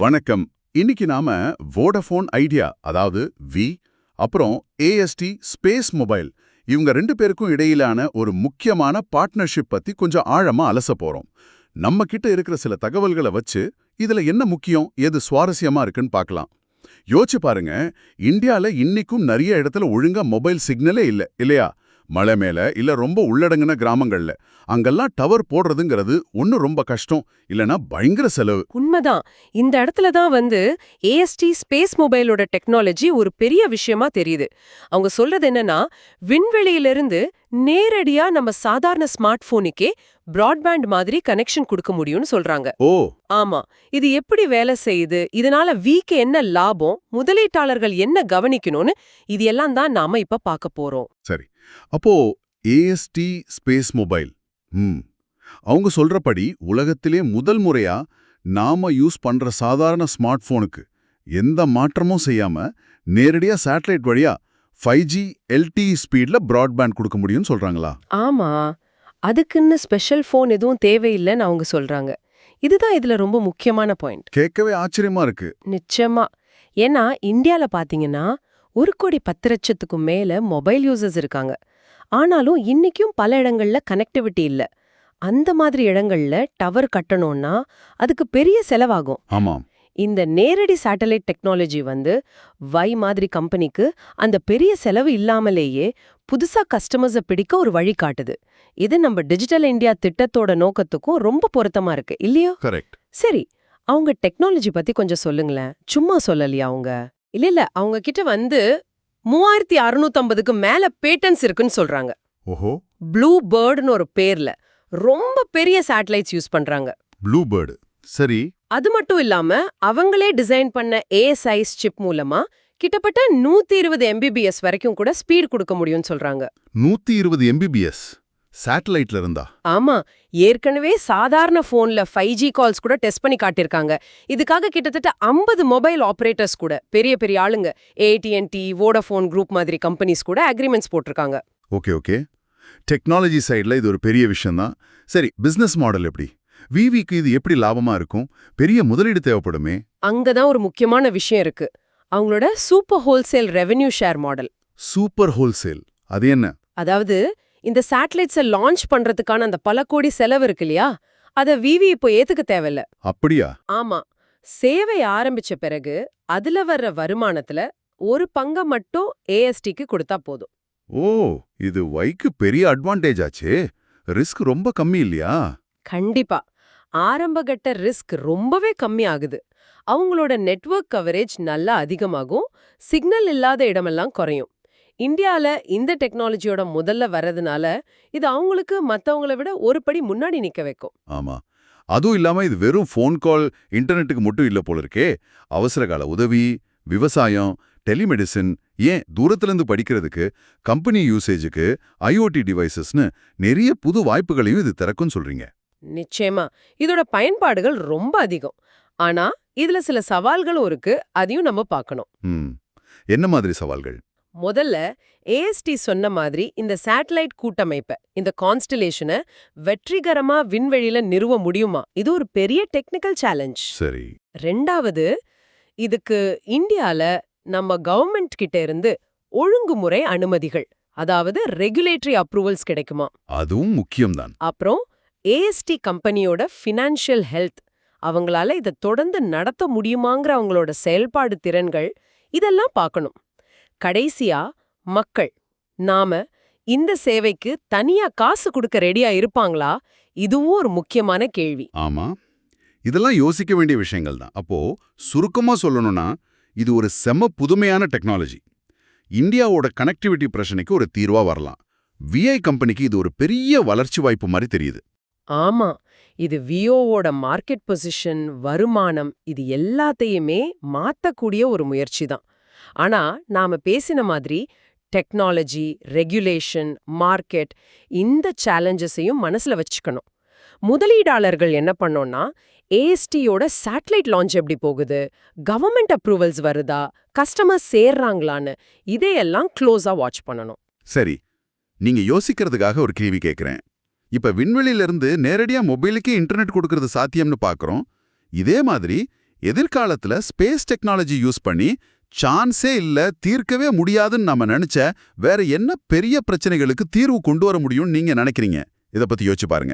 வணக்கம். இன்னைக்கு நாம வோடஃபோன் ஐடியா அதாவது வி அப்புறம் ஏஎஸ்டி ஸ்பேஸ் மொபைல் இவங்க ரெண்டு பேருக்கும் இடையிலான ஒரு முக்கியமான பார்ட்னர்ஷிப் பத்தி கொஞ்சம் ஆழமா அலச போறோம். நம்ம கிட்ட இருக்கிற சில தகவல்களை வச்சு இதுல என்ன முக்கியம் எது சுவாரஸ்யமா இருக்குன்னு பார்க்கலாம். யோசிச்சு பாருங்க இந்தியால இன்னிக்கும் நிறைய இடத்துல ஒழுங்கா மொபைல் சிக்னலே இல்ல இல்லையா? மலை மேல இல்ல ரொம்ப உள்ளடங்கின கிராமங்கள்ல. அங்கெல்லாம் டவர் போடுறதுங்கிறது ஒண்ணு ரொம்ப கஷ்டம். இல்லனா பயங்கர செலவு. உண்மைதான். இந்த இடத்துல தான் வந்து ஏஎஸ்டி ஸ்பேஸ் மொபைலோட டெக்னாலஜி ஒரு பெரிய விஷயமா தெரியுது. அவங்க சொல்றது என்னன்னா விண்வெளியிலிருந்து நேரடியா நம்ம சாதாரண ஸ்மார்ட் போனுக்கே பிராட்பேண்ட் மாதிரி கனெக்ஷன் கொடுக்க முடியும்னு சொல்றாங்க. ஓ. ஆமா. இது எப்படி வேலை செய்யுது? இதனால வீக்கு என்ன லாபம்? முதலீட்டாளர்கள் என்ன கவனிக்கணும்னு? இது எல்லாம் தான் நாம இப்ப பார்க்க போறோம். சரி. அப்போ ஏஎஸ்டி ஸ்பேஸ் மொபைல் ம். அவங்க சொல்றபடி உலகத்திலே முதல் முறையா நாம யூஸ் பண்ற சாதாரண ஸ்மார்ட் போனுக்கு எந்த மாற்றமும் செய்யாம நேரடியா சேட்டலைட் வழியா ஃபைவ் ஜி எல்டிஇ ஸ்பீட்ல பிராட்பேண்ட் கொடுக்க முடியும்னு சொல்றாங்களா? ஆமா. அதுக்குன்னு ஸ்பெஷல் ஃபோன் எதுவும் தேவையில்லைன்னு அவங்க சொல்றாங்க. இதுதான் இதுல ரொம்ப முக்கியமான பாயிண்ட் கேட்கவே ஆச்சரியமா இருக்கு. நிச்சயமா. ஏன்னா இந்தியால பாத்தீங்கன்னா ஒரு கோடி பத்து லட்சத்துக்கும் மேல மொபைல் யூசர்ஸ் இருக்காங்க. ஆனாலும் இன்னைக்கும் பல இடங்கள்ல கனெக்டிவிட்டி இல்ல. அந்த மாதிரி இடங்கள்ல டவர் கட்டணும்னா அதுக்கு பெரிய செலவாகும். ஆமாம் இந்த நேரடி சேட்டலைட் டெக்னாலஜி வந்து வை மாதிரி கம்பெனிக்கு அந்த பெரிய செலவு இல்லாமலேயே புதுசா கஸ்டமர்ஸை பிடிக்க ஒரு வழி காட்டுது. இது நம்ம டிஜிட்டல் இந்தியா திட்டத்தோட நோக்கத்துக்கும் ரொம்ப பொருத்தமா இருக்கு. இல்லையோ? கரெக்ட் சரி அவங்க டெக்னாலஜி பத்தி கொஞ்சம் சொல்லுங்களேன். சும்மா சொல்லலையா அவங்க? இல்ல இல்ல. அவங்க கிட்ட வந்து மூவாயிரத்தி அறுநூத்தம்பதுக்கு மேல பேட்டன்ஸ் இருக்குன்னு சொல்றாங்க. ஓஹோ. ப்ளூ பேர்டுன்னு ஒரு பேர்ல. ரொம்ப பெரிய சேட்டலைட்ஸ் யூஸ் பண்றாங்க. ப்ளூ பேர்டு சரி. அது மட்டும் இல்லாம அவங்களே டிசைன் பண்ண ஏ சைஸ் சிப் மூலமா கிட்டத்தட்ட நூத்தி இருபது எம்பிபிஎஸ் வரைக்கும் கூட ஸ்பீட் கொடுக்க முடியும்னு சொல்றாங்க. நூத்தி இருபது எம்பிபிஎஸ் சேட்டலைட்ல இருந்தா? ஆமா ஏற்கனவே சாதாரண போன்ல ஃபைவ் ஜி கால்ஸ் கூட டெஸ்ட் பண்ணி காட்டியிருக்காங்க. இதுக்காக கிட்டத்தட்ட 50 மொபைல் ஆபரேட்டர்ஸ் கூட பெரிய பெரிய ஆளுங்க ஏடிஎன்டி வோடஃபோன் குரூப் மாதிரி கம்பெனிஸ் கூட அக்ரிமெண்ட்ஸ் போட்டிருக்காங்க. Okay okay. டெக்னாலஜி சைடுல இது ஒரு பெரிய விஷயம்தான். சரி பிசினஸ் மாடல் எப்படி? விவிக்கு இது எப்படி லாபமா இருக்கும்? பெரிய முதலீடு தேவைப்படுமே? அங்கதான் ஒரு முக்கியமான விஷயம் இருக்கு. அவங்களோட super wholesale revenue share model super wholesale அது என்ன? அதாவது இந்த சேட்டலைட்ஸை லான்ச் பண்றதுக்கான அந்த பல கோடி செலவு இருக்கு இல்லையா? அத விவி இப்போ ஏத்துக்க தேவையில்ல. அப்படியா? ஆமா. சேவை ஆரம்பிச்ச பிறகு அதுல வர்ற வருமானத்துல ஒரு பங்க மட்டும் ஏஎஸ்டிக்கு கொடுத்தா போதும். ஓ இது வைக்கு பெரிய அட்வான்டேஜ் ஆச்சே. ரிஸ்க் ரொம்ப கம்மி இல்லையா? கண்டிப்பா. ஆரம்பகட்ட ரிஸ்க் ரொம்பவே கம்மி ஆகுது. அவங்களோட நெட்வொர்க் கவரேஜ் நல்லா அதிகமாகும். சிக்னல் இல்லாத இடமெல்லாம் குறையும். இந்தியால இந்த டெக்னாலஜியோட முதல்ல வர்றதுனால இது அவங்களுக்கு மத்தவங்கள விட ஒரு படி முன்னாடி நிக்க வைக்கும். ஆமா. அதுவும் இல்லாம இது வெறும் ஃபோன் கால் இன்டர்நெட்டுக்கு மட்டும் இல்ல போல இருக்கே. அவசரகால உதவி விவசாயம் டெலிமெடிசின் ஏன் தூரத்திலிருந்து படிக்கிறதுக்கு கம்பெனி யூசேஜுக்கு ஐஓடி டிவைசஸ்னு நிறைய புது வாய்ப்புகளையும் இது திறக்கும்னு சொல்றீங்க. நிச்சயமா. இதோட பயன்பாடுகள் ரொம்ப அதிகம். ஆனா இதுல சில சவால்களும் இருக்கு. அதையும் நம்ம பார்க்கணும். என்ன மாதிரி சவால்கள்? முதல்ல ஏஎஸ்டி சொன்ன மாதிரி இந்த சேட்டலைட் கூட்டமைப்பை இந்த கான்ஸ்டலேஷனை வெற்றிகரமா விண்வெளியில நிறுவ முடியுமா? இது ஒரு பெரிய டெக்னிக்கல் சேலஞ்ச் சரி. ரெண்டாவது இதுக்கு இந்தியால நம்ம கவர்மெண்ட் கிட்ட இருந்து ஒழுங்குமுறை அனுமதிகள் அதாவது ரெகுலேட்டரி அப்ரூவல்ஸ் கிடைக்குமா? அதுவும் முக்கியம்தான். அப்புறம் ஏஎஸ்டி கம்பெனியோட ஃபினான்ஷியல் ஹெல்த் அவங்களால இதை தொடர்ந்து நடத்த முடியுமாங்கிற அவங்களோட செயல்பாடு திறன்கள் இதெல்லாம் பார்க்கணும். கடைசியா மக்கள். நாம இந்த சேவைக்கு தனியா காசு கொடுக்க ரெடியா இருப்பாங்களா? இதுவும் ஒரு முக்கியமான கேள்வி. ஆமா. இதெல்லாம் யோசிக்க வேண்டிய விஷயங்கள் தான். அப்போ சுருக்கமா சொல்லணும்னா இது ஒரு செம புதுமையான டெக்னாலஜி இந்தியாவோட கனெக்டிவிட்டி பிரச்சனைக்கு ஒரு தீர்வா வரலாம். விஐ கம்பெனிக்கு இது ஒரு பெரிய வளர்ச்சி வாய்ப்பு மாதிரி தெரியுது. ஆமா. இது வியோவோட மார்க்கெட் பொசிஷன் வருமானம் இது எல்லாத்தையுமே மாத்தக்கூடிய ஒரு முயற்சி தான். ஆனா நாம பேசின மாதிரி டெக்னாலஜி ரெகுலேஷன் மார்க்கெட் இந்த சேலஞ்சஸையும் மனசுல வச்சுக்கணும். முதலீடாளர்கள் என்ன பண்ணோம்னா ஏஎஸ்டியோட சேட்டலைட் லான்ச் எப்படி போகுது? கவர்மெண்ட் அப்ரூவல்ஸ் வருதா? கஸ்டமர்ஸ் சேர்றாங்களான்னு இதையெல்லாம் க்ளோஸா வாட்ச் பண்ணணும். சரி நீங்க யோசிக்கிறதுக்காக ஒரு கேள்வி கேட்கிறேன் இப்ப விண்வெளியிலிருந்து நேரடியா மொபைலுக்கே இன்டர்நெட் கொடுக்கறது சாத்தியம்னு பாக்குறோம். இதே மாதிரி எதிர்காலத்துல ஸ்பேஸ் டெக்னாலஜி யூஸ் பண்ணி சான்ஸே இல்ல தீர்க்கவே முடியாதுன்னு நாம நினைச்ச வேற என்ன பெரிய பிரச்சனைகளுக்கு தீர்வு கொண்டு வர முடியும்னு நீங்க நினைக்கிறீங்க? இத பத்தி யோசிச்சு பாருங்க.